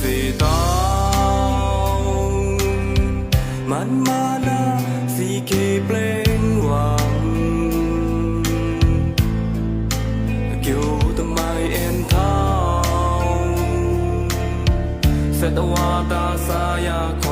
สีตองมันมานาสีเคเปลงหวังเกี่ยวทำไมเอ็นท้าเสตวาตาสายาค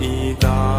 一道。